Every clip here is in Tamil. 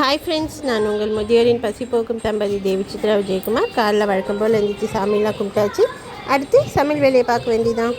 ஹாய் ஃப்ரெண்ட்ஸ் நான் உங்கள் முதியோரின் பசிப்போக்கும் தம்பதி தேவி சித்ரா விஜயகுமார். காரில் வழக்கம் போல் எழுந்திரிச்சு சாமியெல்லாம் கும்பிட்டாச்சு. அடுத்து சமையல் வேலையை பார்க்க வேண்டியதான்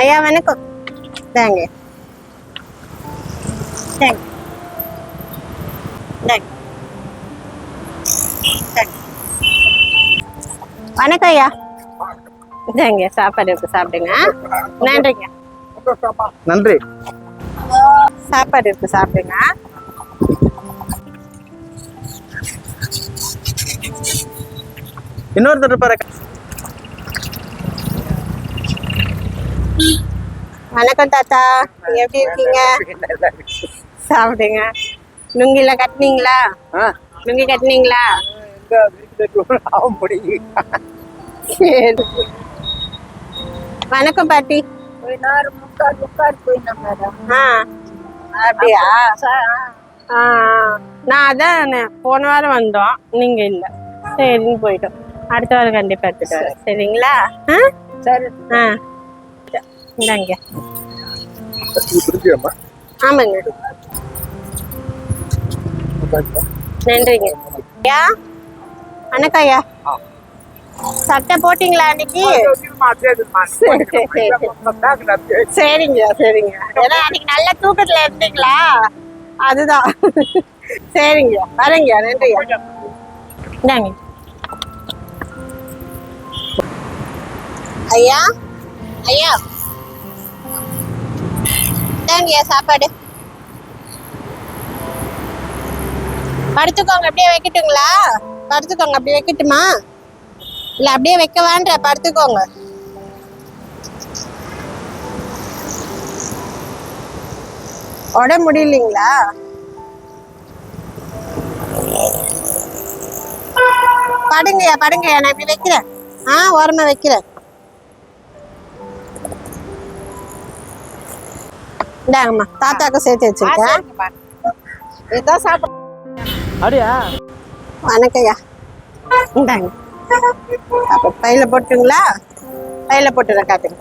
ஐயா வணக்கம். தாங்க தாங்க தாங்க. வணக்கம் ஐயா. இதாங்க சாப்பாடு இருக்கு சாப்பிடுங்க. நன்றிங்க. நன்றி. சாப்பாடு இருக்கு சாப்பிடுங்க. இன்னொருத்தர் இருப்பாரு. வணக்கம் தாத்தா. நீங்க எப்படி இருக்கீங்க? சாப்பிடுங்க. லுங்கில கட்டினீங்களா? ஆ, லுங்கி கட்டினீங்களா? வணக்கம் பாட்டி. அப்படியா. நான் அதான் போன வாரம் வந்தோம். நீங்க இல்ல. சரின்னு போயிட்டோம். அடுத்த வாரம் கண்டிப்பா எடுத்துட்டு வரேன். சரிங்களா? சரி. ஆ. இந்தாங்க. ஆமாங்க. நன்றிங்க. ஐயா வணக்கம் ஐயா. சட்டை போட்டீங்களா அன்னைக்கு? சரிங்க சரிங்க. ஏன்னா அன்னைக்கு நல்ல தூக்கத்துல இருந்தீங்களா? அதுதான். சரிங்க வரேங்க நன்றிங்க. இந்தாங்க. ஐயா ஐயா. இந்தாங்கய்யா சாப்பாடு. படுத்துக்கோங்க அப்படியே வைக்கட்டுங்களா? படுத்துக்கோங்க அப்படியே வைக்கட்டுமா? இல்லை அப்படியே வைக்கவான்ற படுத்துக்கோங்க. உடம்பு முடியலைங்களா? படுங்கய்யா படுங்கய்யா நான் இப்படி வைக்கிறேன். ஆ ஓரமாக வைக்கிறேன். இந்தாங்கம்மா. தாத்தாக்கு சேர்த்து வச்சிருக்கேன் இதான் சாப்பிட அப்படியா? வணக்கம்யா. இந்தாங்க. அப்போ பையில போட்டுங்களா? பையில போட்டுற காட்டுங்க.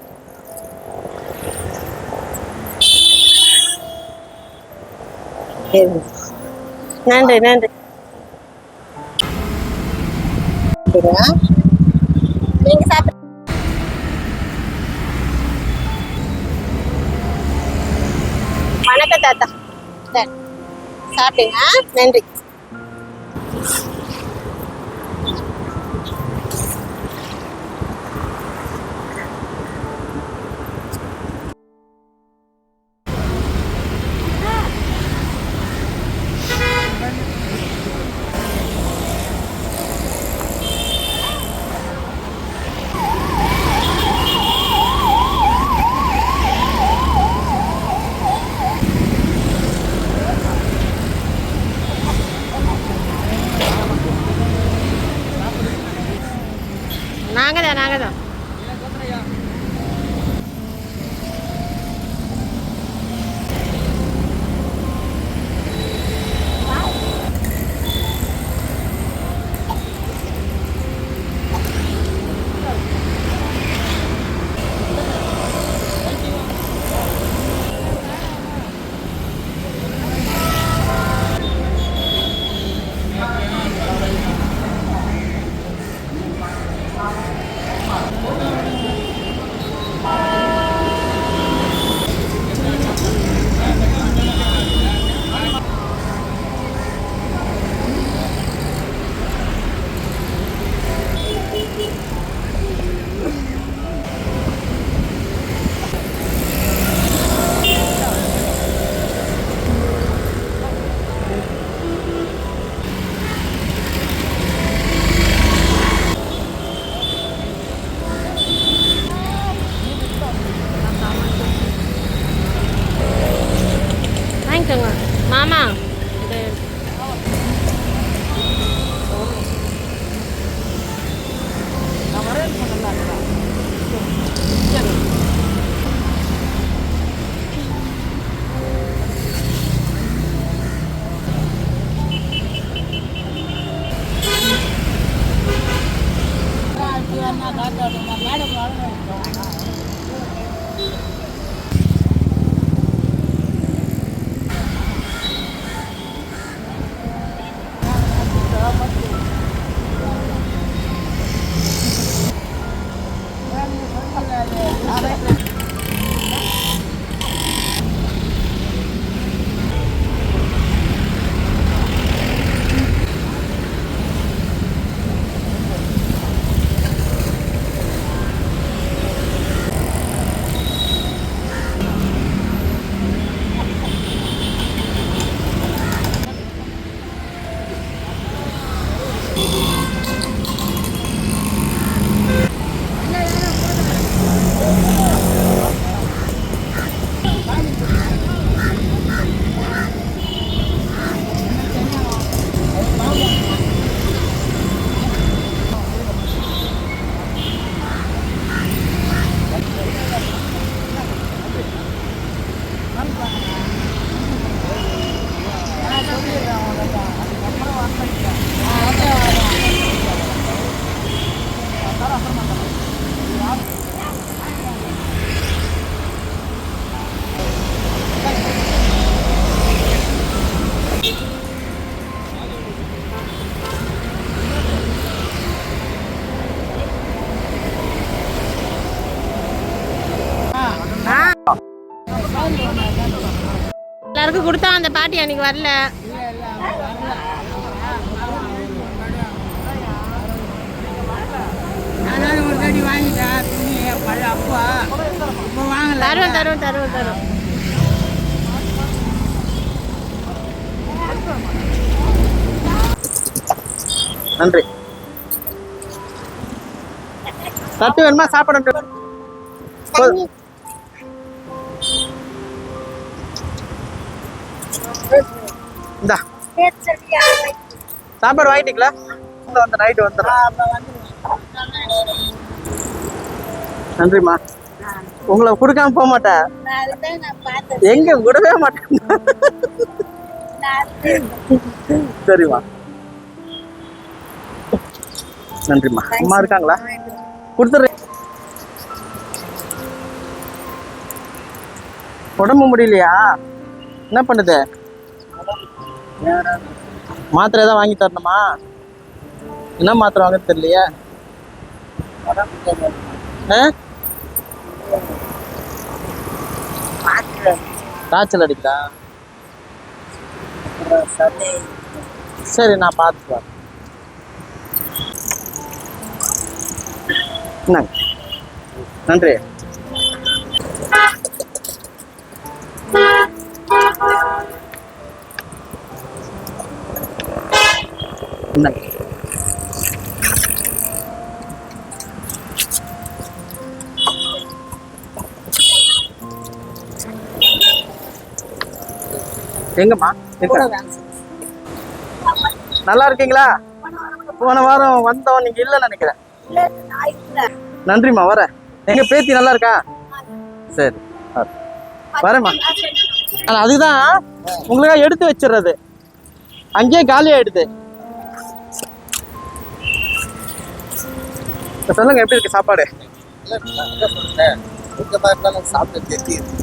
நன்றி நன்றி. சாப்பிடுங்க. நன்றி. உங்களுக்கு கொடுத்தா அந்த பாட்டி அன்னைக்கு வரல. தருவோம் தருவோம் தருவோம் தருவோம் நன்றி. தட்டு வேணுமா? சாப்பாடு இந்தா. சாப்பாடு வாங்கிட்டீங்களா? இந்த வந்து நைட்டு வந்துடுறேன் நன்றிம்மா. உங்களை கொடுக்காம போக மாட்டேன். எங்க விடவே மாட்டேன். சரிம்மா. நன்றிம்மா. அம்மா இருக்காங்களா? கொடுத்துட்றேன் உடம்பு முடியலையா? என்ன பண்ணுது? மாத்திரை ஏதாவது வாங்கி தரணுமா? என்ன மாத்திரை வாங்க தெரியலையே. காய்ச்சல் அடிக்குதா? சரி நான் பார்த்துக்குவேன் இந்தாங்க நன்றி. எங்கம்மா. நல்லா இருக்கீங்களா? போன வாரம் வந்தோம். நீங்க இல்லைன்னு நினைக்கிறேன். நன்றிம்மா வரேன் எங்க பேத்தி நல்லா இருக்கா? சரி. வரேம்மா. அதுதான். உங்களுக்காக எடுத்து வச்சிடுறது. அங்கேயே காலி ஆயிடுது சொல்லுங்க எப்படி இருக்கு சாப்பாடு?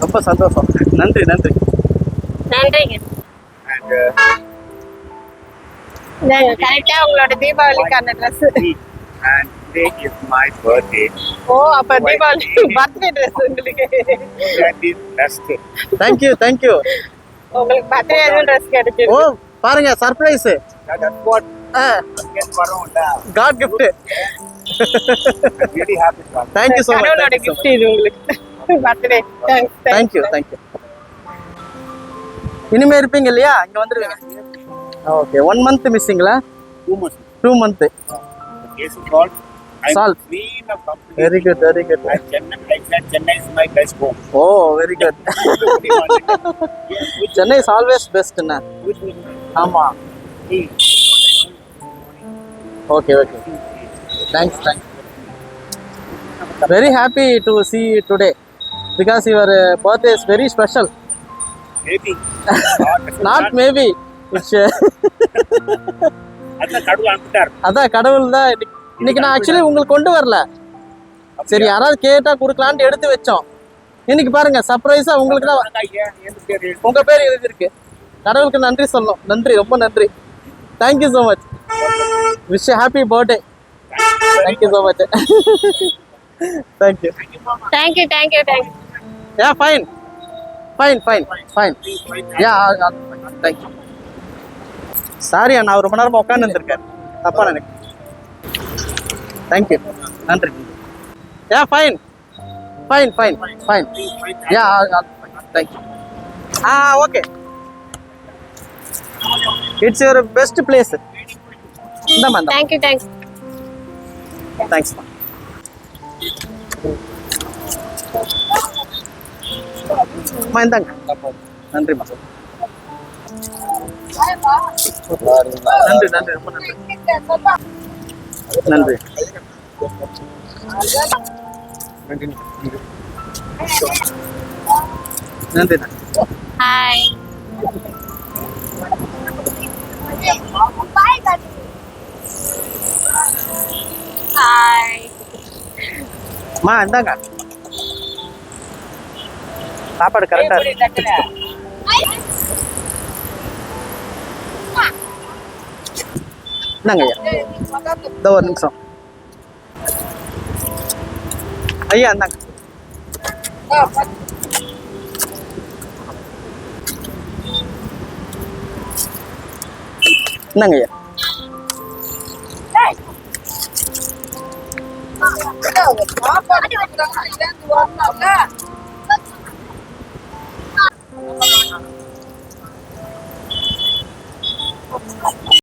ரொம்ப சந்தோஷம். நன்றி நன்றி. நன்றிங்க. கரெக்டா உங்களோட தீபாவளிக்கான dress and today is my birthday. Oh அப்ப தீபாவளி பர்த்டே ட்ரெஸ் உங்களுக்கு. That is best. Thank you thank you உங்களுக்கு பர்த்டே எதுவும் ட்ரெஸ் ஓ கிடைச்சிருக்கு? பாருங்க surprise That's what. God gift really happy thank you so கடவுளோட மச் கிஃப்ட் இது உங்களுக்கு பர்த்டே தேங்க்ஸ் தேங்க்யூ தேங்க்யூ இனிமே இருப்பீங்க இல்லையா இங்க வந்துருவீங்க ஓகே ஒன் மந்த் மிஸ்ஸிங்களா two months. Two month in a company. Very good very good Chennai is my best home. Oh very good. Chennai is always பெஸ்ட்ண்ணா was ஆமா. Okay okay thanks thanks very happy to see today because your birthday is very special Maybe. Not maybe it's அதான் கடவுள் தான் இன்னைக்கு- நான் ஆக்சுவலி உங்களுக்கு கொண்டு வரல. சரி யாராவது கேட்டா கொடுக்கலான்ட்டு எடுத்து வச்சோம். இன்னைக்கு பாருங்க சர்ப்ரைஸா உங்களுக்கு தான். உங்க பேர் எழுதிருக்கு கடவுளுக்கு நன்றி சொல்லணும். நன்றி ரொம்ப நன்றி. Thank you so much wish happy birthday thank you so much thank you thank you thank you thank you ya fine fine fine fine ya thank you sorry அண்ணா அவர் ரொம்ப நேரமா உட்காந்து இருந்திருக்காரு தப்பா நினைக்க தேங்க்யூ நன்றி. Ya fine fine fine fine ya thank you ah okay it's your best place இந்தாம்மா இந்த தேங்க்யூ தேங்க்ஸ் தேங்க்ஸ்மா அம்மா இந்தாங்க நன்றிம்மா நன்றி நன்றி ரொம்ப நன்றி. நன்றி. நன்றி ஹாய் ஹாய் மா இந்தாங்க. சாப்பாடு கரெக்டா இந்தாங்க ஐயா. இந்த ஒரு நிமிஷம். ஐயா இந்தாங்க. இந்தாங்க ஐயா. சாப்பாடு